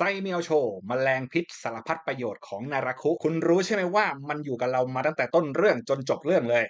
ไซเมียวโชมแมลงพิษสารพัดประโยชน์ของนาราคุ คุณรู้ใช่ไหมว่ามันอยู่กับเรามาตั้งแต่ต้นเรื่องจนจบเรื่องเลย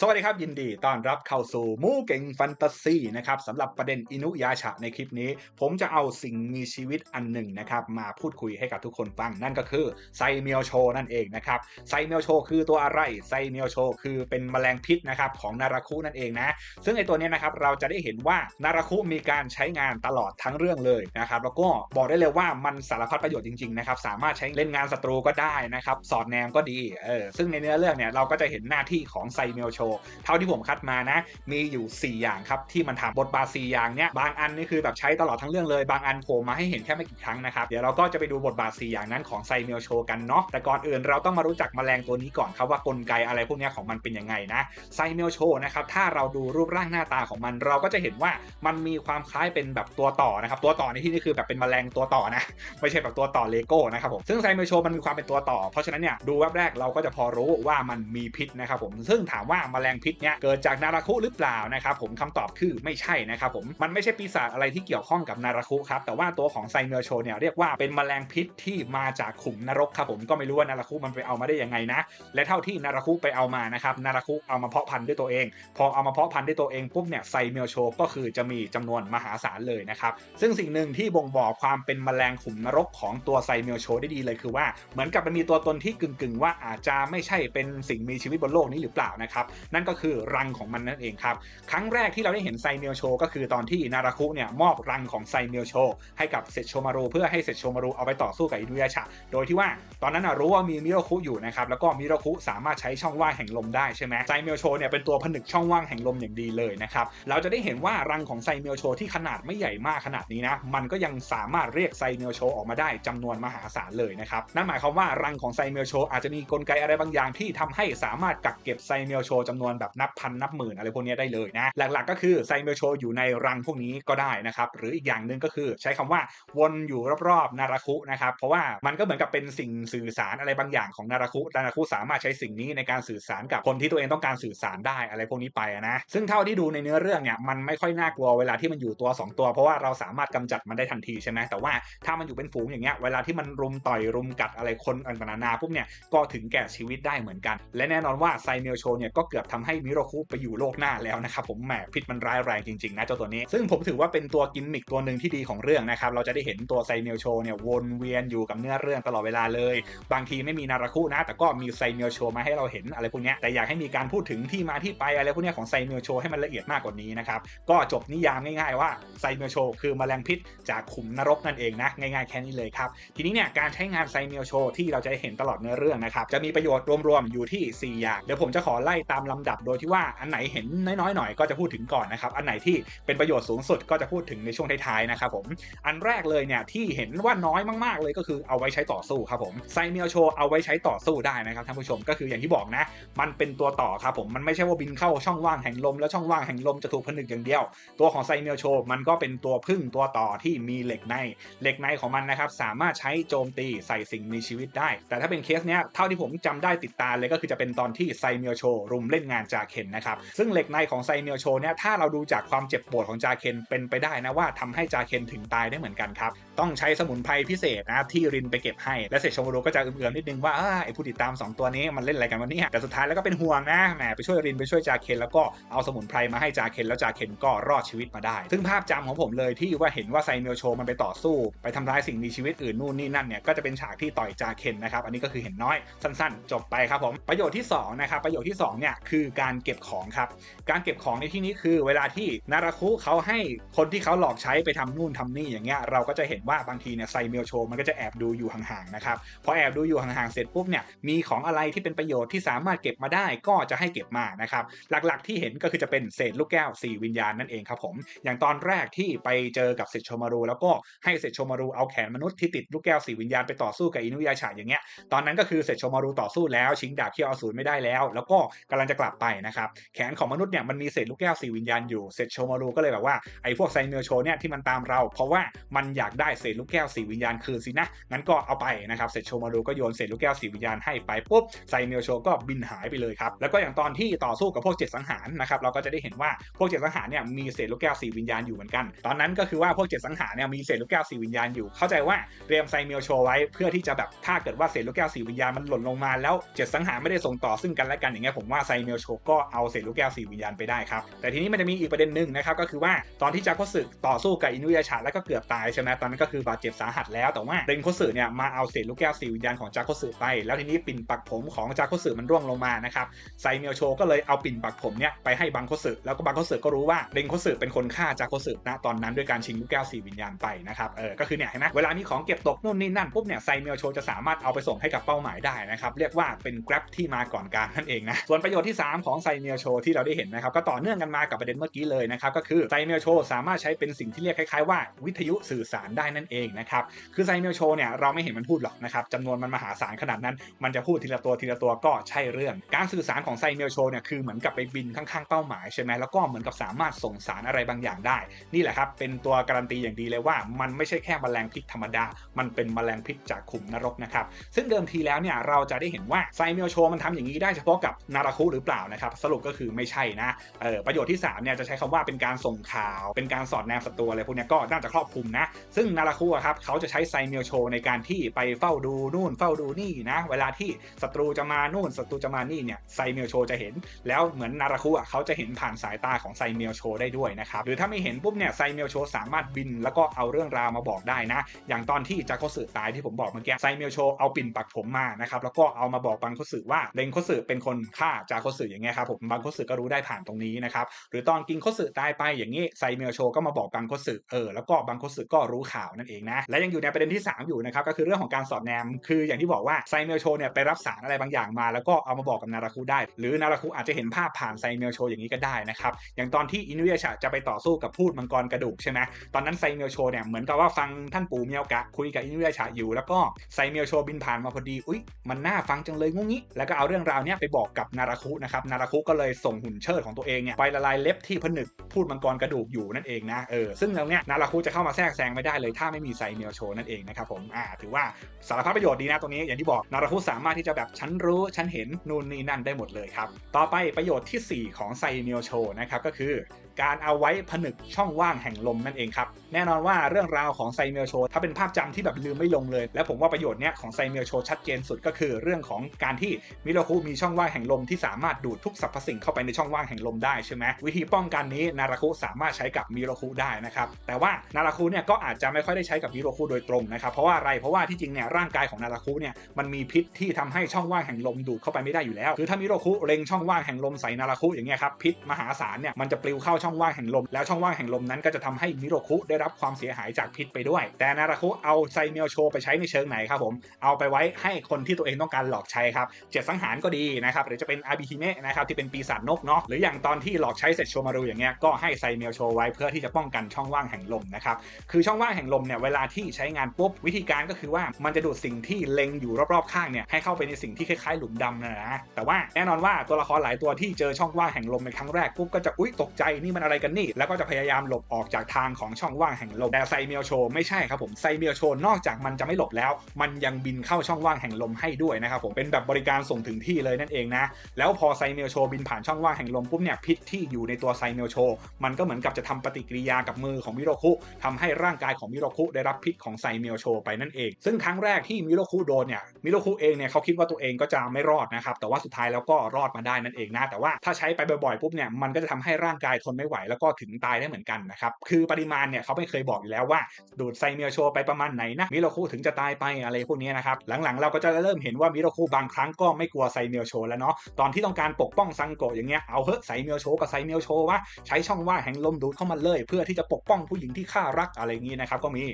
สวัสดีครับ ยินดีต้อนรับเข้าสู่มูเก่งแฟนตาซีนะครับสำหรับประเด็นอินุยาชะในคลิปนี้ ผมจะเอาสิ่งมีชีวิตอันหนึ่งนะครับมาพูดคุยให้กับทุกคนฟัง นั่นก็คือไซเมียวโชนั่นเองนะครับไซเมียวโชคือตัวอะไรไซเมียวโชคือเป็นแมลงพิษนะครับของนาราคุนั่นเองนะ ซึ่งไอตัวนี้นะครับเราจะได้เห็นว่านาราคุมีการใช้งานตลอดทั้งเรื่องเลยนะครับแล้วก็บอกได้เลยว่ามันสารพัดประโยชน์จริงๆนะครับสามารถใช้เล่นงานศัตรูก็ได้นะครับสอดแนมก็ดีเออซึ่งในเนื้อเรื่องเนี่ยเราก็จะเห็นหน้าที่ของไซเมียวโชเท่าที่ผมคัดมานะ มีอยู่ 4 อย่างครับที่มันทำบทบาท 4 อย่างเนี้ยบางอันนี่คือแบบใช้ตลอดทั้งเรื่องเลยบางอันโผล่มาให้เห็นแค่ไม่กี่ครั้งนะครับเดี๋ยวเราก็จะไปดูบทบาท 4 อย่างนั้นของไซเมลโชกันเนาะแต่ก่อนอื่นเราต้องมารู้จักแมลงตัวนี้ก่อนครับว่ากลไกอะไรพวกนี้ของมันเป็นยังไงนะไซเมลโชนะครับถ้าเราดูรูปร่างหน้าตาของมันเราก็จะเห็นว่ามันมีความคล้ายเป็นแบบตัวต่อนะครับตัวต่อในที่นี้คือแบบเป็นแมลงตัวต่อนะไม่ใช่แบบตัวต่อเลโก้นะครับผมซึ่งไซเมลโชมันมีความเป็นตัวต่อ เพราะฉะนั้นเนี่ยดูแวบแรกเราก็จะพอรู้ว่ามันมีพิษนะครับผมซึ่งถามว่าแมแมลงพิษเนี่ยเกิดจากนาราคุหรือเปล่านะครับผมคำตอบคือไม่ใช่นะครับผมมันไม่ใช่ปีศาจอะไรที่เกี่ยวข้องกับนาราคุครับแต่ว่าตัวของไซเมลโชเนี่ยเรียกว่าเป็นแมลงพิษที่มาจากขุมนรกครับผมก็ไม่รู้ว่านาราคุมันไปเอามาได้ยังไงนะและเท่าที่นาราคุไปเอามานะครับนาราคุเอามาเพาะพันธุ์ด้วยตัวเอง พอเอามาเพาะพันธุ์ด้วยตัวเองปุ๊บเนี่ยไซเมลโชก็คือจะมีจำนวนมหาศาลเลยนะครับซึ่งสิ่งหนึ่งที่บ่งบอกความเป็นแมลงขุมนรกของตัวไซเมลโชได้ดีเลยคือว่าเหมือนกับมันมีตัวตนที่กึ่งๆ ว่าอาจจะไม่ใช่เป็นสิ่งมีชีวิตบนโลกนี้หรือเปล่านะครับนั่นก็คือรังของมันนั่นเองครับ ครั้งแรกที่เราได้เห็นไซเมลโชก็คือตอนที่นาราคุเนี่ยมอบรังของไซเมลโชให้กับเซตโชมารุเพื่อให้เซตโชมารุเอาไปต่อสู้กับอินุยาชะ โดยที่ว่าตอนนั้นรู้ว่ามีมิโรคุอยู่นะครับแล้วก็มิโรคุสามารถใช้ช่องว่างแห่งลมได้ใช่ไหมไซเมลโชเนี่ยเป็นตัวผนึกช่องว่างแห่งลมอย่างดีเลยนะครับเราจะได้เห็นว่ารังของไซเมลโชที่ขนาดไม่ใหญ่มากขนาดนี้นะมันก็ยังสามารถเรียกไซเมลโชออกมาได้จำนวนมหาศาลเลยนะครับนั่นหมายความว่ารังของไซเมลโชอาจจะมีกลไกอะไรบางอย่างที่ทำให้สามารถกักเก็บไซเมลโชจำนวนแบบนับพันนับหมื่นอะไรพวกนี้ได้เลยนะ หลักๆก็คือไซเมลโชอยู่ในรังพวกนี้ก็ได้นะครับหรืออีกอย่างหนึ่งก็คือใช้คำว่าวนอยู่รอบๆนาราคุนะครับเพราะว่ามันก็เหมือนกับเป็นสิ่งสื่อสารอะไรบางอย่างของนาราคุนาราคุสามารถใช้สิ่งนี้ในการสื่อสารกับคนที่ตัวเองต้องการสื่อสารได้อะไรพวกนี้ไปนะซึ่งเท่าที่ดูในเนื้อเรื่องเนี่ยมันไม่ค่อยน่ากลัวเวลาที่มันอยู่ตัว 2 ตัว เพราะว่าเราสามารถกำจัดมันได้ทันทีใช่ไหมแต่ว่าถ้ามันอยู่เป็นฝูงอย่างเงี้ยเวลาที่มันรุมต่อยรุมกัดอะไรคนต่างๆนานาพวกเนี่ยก็ถึงแก่ชีวิตได้เหมือนกัน และแน่นอนว่าไซเมลโชเนี่ยก็เกือบทำให้มิโรคุไปอยู่โลกหน้าแล้วนะครับผมแหมพิษมันร้ายแรงจริงๆนะเจ้าตัวนี้ ซึ่งผมถือว่าเป็นตัวกิมมิคตัวหนึ่งที่ดีของเรื่องนะครับเราจะได้เห็นตัวไซเมลโชเนี่ยวนเวียนอยู่กับเนื้อเรื่องตลอดเวลาเลย บางทีไม่มีนาราคุนะ แต่ก็มีไซเมลโชมาให้เราเห็นอะไรพวกนี้แต่อยากให้มีการพูดถึงที่มาที่ไปอะไรพวกนี้ของไซเมลโชให้มันละเอียดมากกว่านี้นะครับก็จบนิยามง่ายๆว่าไซเมลโชคือแมลงพิษจากขุมนรกนั่นเองนะง่ายๆแค่นี้เลยครับทีนี้เนี่ยการใช้งานไซเมลโชที่เราจะเห็นตลอดเนื้อเรื่องนะครับจะมีประโยชน์รวมๆอยู่ที่ 4 อย่างเดี๋ยวผมจะขอไล่ตามลำดับโดยที่ว่าอันไหนเห็นน้อยๆหน่อยก็จะพูดถึงก่อนนะครับ อันไหนที่เป็นประโยชน์สูงสุดก็จะพูดถึงในช่วงท้ายๆนะครับผม อันแรกเลยเนี่ยที่เห็นว่าน้อยมากๆเลยก็คือเอาไว้ใช้ต่อสู้ครับผมไซเมลโชเอาไว้ใช้ต่อสู้ได้นะครับท่านผู้ชมก็คืออย่างที่บอกนะ มันเป็นตัวต่อครับผมมันไม่ใช่ว่าบินเข้าช่องว่างแห่งลมแล้วช่องว่างแห่งลมจะถูกผนึกอย่างเดียว ตัวของไซเมลโชมันก็เป็นตัวพึ่งตัวต่อที่มีเหล็กในเหล็กในของมันนะครับสามารถใช้โจมตีใส่สิ่งมีชีวิตได้ แต่ถ้าเป็นเคสเนี้ยเท่าที่ผมจำได้ติดตาเลยก็คือจะเป็นตอนที่ไซเมลโชรุมเล่นงานจาเคนนะครับซึ่งเหล็กในของไซเมลโชเนี่ยถ้าเราดูจากความเจ็บปวดของจาเคนเป็นไปได้นะว่าทำให้จาเคนถึงตายได้เหมือนกันครับต้องใช้สมุนไพรพิเศษนะครับที่รินไปเก็บให้และเสร็จชมรูก็จะเอื่อมๆนิดนึงว่าไอ้ผู้ติดตาม 2 ตัวนี้มันเล่นอะไรกันวันนี้แต่สุดท้ายแล้วก็เป็นห่วงนะแหมไปช่วยรินไปช่วยจาเคนแล้วก็เอาสมุนไพรมาให้จาเคนแล้วจาเคนก็รอดชีวิตมาได้ ซึ่งภาพจำของผมเลยที่ว่าเห็นว่าไซเมลโชมันไปต่อสู้ ไปทำร้ายสิ่งมีชีวิตอื่นนู่นนี่นั่นเนี่ยก็จะเป็นฉากที่ต่อยจาเคนนะครับอันนี้ก็คือเห็นน้อยสั้น ๆ จบไปครับผมประโยชน์ที่2นะครับประโยชน์ที่2เนี่ยคือการเก็บของครับ การเก็บของในที่นี้คือ เวลาที่นาราคุเขาให้คนที่เขาหลอกใช้ไปทำนู่นทำนี่อย่างเงี้ยเราก็จะเห็นว่าบางทีเนี่ยไซเมลโชมันก็จะแอบดูอยู่ห่างๆนะครับพอแอบดูอยู่ห่างๆเสร็จปุ๊บเนี่ยมีของอะไรที่เป็นประโยชน์ที่สามารถเก็บมาได้ก็จะให้เก็บมานะครับหลักๆที่เห็นก็คือจะเป็นเศษลูกแก้ว 4 วิญญาณนั่นเองครับผมอย่างตอนแรกที่ไปเจอกับเซตโชมารู แล้วก็ให้เซตโชมารูเอาแขนมนุษย์ที่ติดลูกแก้ว 4 วิญญาณไปต่อสู้กับอินุยาชาอย่างเงี้ยตอนนั้นก็คือเซตโชมารูต่อสู้แล้ว ชิงดาบเคียวอสูรไม่ได้แล้ว แล้วก็กำลังจะกลับไปนะครับแขนของมนุษย์เนี่ยมันมีเศษลูกแก้วสี่วิญญาณอยู่เสร็จโชมารูก็เลยแบบว่าไอ้พวกไซเมลโชเนี่ยที่มันตามเรา เพราะว่ามันอยากได้เศษลูกแก้วสี่วิญญาณคืนสินะงั้นก็เอาไปนะครับเสร็จโชมารูก็โยนเศษลูกแก้วสี่วิญญาณให้ไปปุ๊บไซเมลโชก็บินหายไปเลยครับแล้วก็อย่างตอนที่ต่อสู้กับพวกเจ็ดสังหารนะครับเราก็จะได้เห็นว่าพวกเจ็ดสังหารเนี่ยมีเศษลูกแก้วสี่วิญญาณอยู่เหมือนกัน ตอนนั้นก็คือว่าพวกเจ็ดสังหารเนี่ยมีเศษลูกแก้วสี่วิญญาณอยู่ เข้าใจว่าเตรียมไซเมลโชไว้เพื่อที่จะแบบถ้าเกิดว่าเศษลูกแก้วสี่วิญญาณมันหล่นลงมาแล้วเจ็ดสังหารไม่ได้ส่งต่อซึ่งกันและกันอย่างเงี้ยผมว่าไซเมลโชก็เอาเศษลูกแก้วสี่วิญญาณไปได้ครับ แต่ทีนี้มันจะมีอีกประเด็นหนึ่งนะครับก็คือว่าตอนที่จาโคสึต่อสู้กับอินุยาชะแล้วก็เกือบตายใช่ไหมตอนนั้นก็คือบาดเจ็บสาหัสแล้วแต่ว่าเรนโคสึเนี่ยมาเอาเศษลูกแก้วสี่วิญญาณของจาโคสึไป แล้วทีนี้ปิ่นปักผมของจาโคสึมันร่วงลงมานะครับไซเมลโชก็เลยเอาปิ่นปักผมเนี่ยไปให้บังโคสึแล้วก็บังโคสึก็รู้ว่าเรนโคสึเป็นคนฆ่าจาโคสึนะตอนนั้นด้วยการชิงลูกแก้วสี่วิญญาณไปนะครับเออก็คือเนี่ยเห็นไหมเวลามีของเก็บตกนู่นนี่นั่นปุ๊บเนี่ยไซเมลโชจะสามารถเอาไปส่งให้กับเป้าหมายได้นะครับเรียกว่าเป็น grab ที่มาก่อนการนั่นเองนะส่วนประโยชน์ที่3 ของไซเมลโชที่เราได้เห็นนะครับก็ต่อเนื่องกันมากับประเด็นเมื่อกี้เลยนะครับก็คือไซเมลโชสามารถใช้เป็นสิ่งที่เรียกคล้ายๆว่าวิทยุสื่อสารได้นั่นเองนะครับคือไซเมลโชเนี่ยเราไม่เห็นมันพูดหรอกนะครับจำนวนมันมหาศาลขนาดนั้น มันจะพูดทีละตัวทีละตัวก็ใช่เรื่อง การสื่อสารของไซเมลโชเนี่ยคือเหมือนกับไปบินข้างๆเป้าหมายใช่ไหมแล้วก็เหมือนกับสามารถส่งสารอะไรบางอย่างได้ นี่แหละครับเป็นตัวการันตีอย่างดีเลยว่า มันไม่ใช่แค่แมลงพิษธรรมดา มันเป็นแมลงพิษจากขุมนรกนะครับซึ่งเดิมทีแล้วเนี่ยเราจะได้เห็นว่าไซเมลโชมันทำอย่างนี้ได้เฉพาะกับนาราคุหรือเปล่านะครับ สรุปก็คือไม่ใช่นะเออประโยชน์ที่3เนี่ยจะใช้คำว่าเป็นการส่งข่าว เป็นการสอดแนมศัตรูอะไรพวกนี้ก็น่าจะครอบคลุมนะ ซึ่งนาราคุครับเขาจะใช้ไซเมลโชในการที่ไปเฝ้าดูนู่นเฝ้าดูนี่นะเวลาที่ศัตรูจะมานู่นศัตรูจะมานี่เนี่ยไซเมลโชจะเห็น แล้วเหมือนนาราคุเขาจะเห็นผ่านสายตาของไซเมลโชได้ด้วยนะครับหรือถ้าไม่เห็นปุ๊บเนี่ยไซเมลโชสามารถบิน แล้วก็เอาเรื่องราวมาบอกได้นะ อย่างตอนที่จาโคสึตายที่ผมบอกเมื่อกี้ไซเมลโชเอาปิ่นปักผมมานะครับแล้วก็เอามาบอกบังโคสึว่าเรนโคสึเป็นคนฆ่าจาโคสึอย่างเงี้ยครับผมบังโคสึก็รู้ได้ผ่านตรงนี้นะครับหรือตอนกินโคสึตายไปอย่างนี้ไซเมลโชก็มาบอกบังโคสึเออแล้วก็บังโคสึก็รู้ข่าวนั่นเองนะและยังอยู่ในประเด็นที่ 3 อยู่นะครับก็คือเรื่องของการสอดแนม คืออย่างที่บอกว่าไซเมลโชเนี่ยไปรับสารอะไรบางอย่างมา แล้วก็เอามาบอกกับนาราคุได้ หรือนาราคุอาจจะเห็นภาพผ่านไซเมลโชอย่างนี้ก็ได้นะครับอย่างตอนที่อินุยชะจะไปต่อสู้กับพูดมังกรกระดูกใช่ไหมตอนนั้นไซเมลโชเนี่ยเหมือนกับว่าฟังท่านปู่เมียวกะคุยกับอินุยชะอยู่แล้วก็ไซเมลโชบินผ่านมาพอดี อุ้ยมันน่าฟังจังเลยงุ้งี้ แล้วก็เอาเรื่องราวเนี้ยไปบอกกับนาราคุนะครับนาราคุก็เลยส่งหุ่นเชิดของตัวเองเนี่ยไปละลายเล็บที่ผนึกพูดมังกรกระดูกอยู่นั่นเองนะเออซึ่งตรงเนี้ยนาราคุจะเข้ามาแทรกแซงไม่ได้เลยถ้าไม่มีไซเมลโชนั่นเองนะครับผมอ่าถือว่าสารพัดประโยชน์ดีนะตรงนี้อย่างที่บอกนาราคุสามารถที่จะแบบฉันรู้ฉันเห็นนู่นนี่นั่นได้หมดเลยครับต่อไปประโยชน์ทีสี่4 ของไซเมลโชนะครับก็คือ การเอาไว้ผนึกช่องว่างแห่งลมนั่นเองครับแน่นอนว่าเรื่องราวของไซเมลโชถ้าเป็นภาพจำที่แบบลืมไม่ลงเลย และผมว่าประโยชน์เนี้ยของไซเมลโชชัดเจนสุดก็คือเรื่องของการที่มิโรคุมีช่องว่างแห่งลมที่สามารถดูดทุกสรรพสิ่งเข้าไปในช่องว่างแห่งลมได้ใช่ไหมวิธีป้องกันนี้นาราคุสามารถใช้กับมิโรคุได้นะครับแต่ว่านาราคุเนี่ยก็อาจจะไม่ค่อยได้ใช้กับมิโรคุโดยตรงนะครับเพราะว่าอะไรเพราะว่าที่จริงเนี่ยร่างกายของนาราคุเนี่ยมันมีพิษที่ทำให้ช่องว่างแห่งลมดูดเข้าไปไม่ได้อยู่แล้วคือถ้ามิโรคุเล็งช่องว่างแห่งลมใส่นาราคุอย่างเงี้ยครับพิษมหาศาลเนี่ยมันจะปลิวเข้าช่อง่องว่างแห่งลม แล้วช่องว่างแห่งลมนั้นก็จะทำให้มิโรคุได้รับความเสียหายจากพิษไปด้วย แต่นาราคุเอาไซเมลโชไปใช้ในเชิงไหนครับผมเอาไปไว้ให้คนที่ตัวเองต้องการหลอกใช้ครับเจ็ดสังหารก็ดีนะครับหรือจะเป็นอาบิฮิเมะนะครับที่เป็นปีศาจนกเนาะหรืออย่างตอนที่หลอกใช้เสร็จโชมารูอย่างเงี้ยก็ให้ไซเมลโชไว้เพื่อที่จะป้องกันช่องว่างแห่งลมนะครับคือช่องว่างแห่งลมเนี่ยเวลาที่ใช้งานปุ๊บวิธีการก็คือว่ามันจะดูดสิ่งที่เล็งอยู่รอบๆข้างเนี่ยให้เข้าไปในสิ่งที่คล้ายๆหลุมดำนะนะแต่ว่าแน่นอนว่าตัวละครหลายตัวที่เจอช่องว่างแห่งลมในครั้งแรกปุ๊บก็จะอุ๊ยตกใจนมันอะไรกันนี่ แล้วก็จะพยายามหลบออกจากทางของช่องว่างแห่งลม แต่ไซเมลโชไม่ใช่ครับผมไซเมลโชนอกจากมันจะไม่หลบแล้ว มันยังบินเข้าช่องว่างแห่งลมให้ด้วยนะครับผมเป็นแบบบริการส่งถึงที่เลยนั่นเองนะ แล้วพอไซเมลโชบินผ่านช่องว่างแห่งลมปุ๊บเนี่ยพิษที่อยู่ในตัวไซเมลโชมันก็เหมือนกับจะทำปฏิกิริยากับมือของมิโรคุทำให้ร่างกายของมิโรคุได้รับพิษของไซเมลโชไปนั่นเอง ซึ่งครั้งแรกที่มิโรคุโดนเนี่ยมิโรคุเองเนี่ยเขาคิดว่าตัวเองก็จะไม่รอดนะครับแต่ว่าสุดท้ายแล้วก็รอดมาได้นั่นเองนะแต่ว่าถ้าใช้ไปบ่อยๆปุ๊บเนี่ยมันก็จะทำให้ร่างกายทนไม่ไหวแล้วก็ถึงตายได้เหมือนกันนะครับคือปริมาณเนี่ยเขาไม่เคยบอกอยู่แล้วว่าดูดไซเมียโชไปประมาณไหนนะมิโรคุถึงจะตายไปอะไรพวกนี้นะครับหลังๆเราก็จะเริ่มเห็นว่ามิโรคุบางครั้งก็ไม่กลัวไซเมียโชแล้วเนาะตอนที่ต้องการปกป้องซังโกะอย่างเงี้ยเอาเฮ้ยไซเมียโชกับไซเมียโชวะใช้ช่องว่างแห่งลมดูดเข้ามาเลย เพื่อที่จะปกป้องผู้หญิงที่ข้ารักอะไรอย่างงี้นะครับก็มี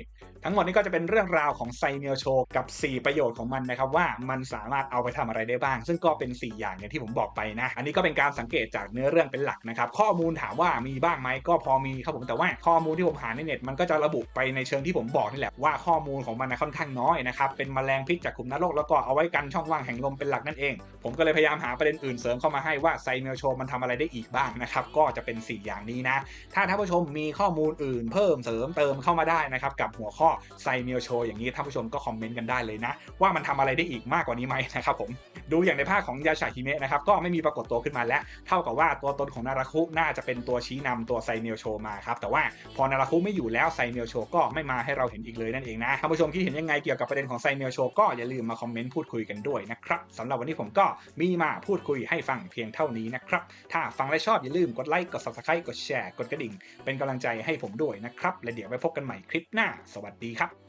ทั้งหมดนี้ก็จะเป็นเรื่องราวของไซเมลโชกับ 4 ประโยชน์ของมันนะครับว่ามันสามารถเอาไปทำอะไรได้บ้าง ซึ่งก็เป็น 4 อย่างอย่างที่ผมบอกไปนะ อันนี้ก็เป็นการสังเกตจากเนื้อเรื่องเป็นหลักนะครับ ข้อมูลถามว่ามีบ้างไหมก็พอมีครับผมแต่ว่าข้อมูลที่ผมหาในเน็ตมันก็จะระบุไปในเชิงที่ผมบอกนี่แหละว่าข้อมูลของมันนะค่อนข้างน้อยนะครับเป็นแมลงพิษจากกลุ่มนรกแล้วก็เอาไว้กันช่องว่างแห่งลมเป็นหลักนั่นเอง ผมก็เลยพยายามหาประเด็นอื่นเสริมเข้ามาให้ว่าไซเมลโชมันทำอะไรได้อีกบ้างนะครับก็จะเป็น 4 อย่างนี้นะ ถ้าท่านผู้ชมมีข้อมูลอื่นเพิ่มเสริมเติมเข้ามาได้นะครับกับหัวข้อไซเมลโชอย่างนี้ท่านผู้ชมก็คอมเมนต์กันได้เลยนะ ว่ามันทำอะไรได้อีกมากกว่านี้ไหมนะครับผมดูอย่างในภาคของยาชาฮิเมะนะครับก็ไม่มีปรากฏตัวขึ้นมาแล้ว เท่ากับว่าตัวตนของนาราคุน่าจะเป็นตัวชี้นำตัวไซเมลโชมาครับแต่ว่าพอนาราคุไม่อยู่แล้วไซเมลโชก็ไม่มาให้เราเห็นอีกเลยนั่นเองนะท่านผู้ชมคิดเห็นยังไงเกี่ยวกับประเด็นของไซเมลโชก็อย่าลืมมาคอมเมนต์พูดคุยกันด้วยนะครับสำหรับวันนี้ผมก็มีมาพูดคุยให้ฟังเพียงเท่านี้นะครับถ้าฟังและชอบอย่าลืมกดไลค์กด subscribe กดแชร์กดกระดิ่ง เป็นกำลังใจให้ผมด้วยนะครับและเดี๋ยวไปพบกันใหม่คลิปหน้าสวัสดีครับ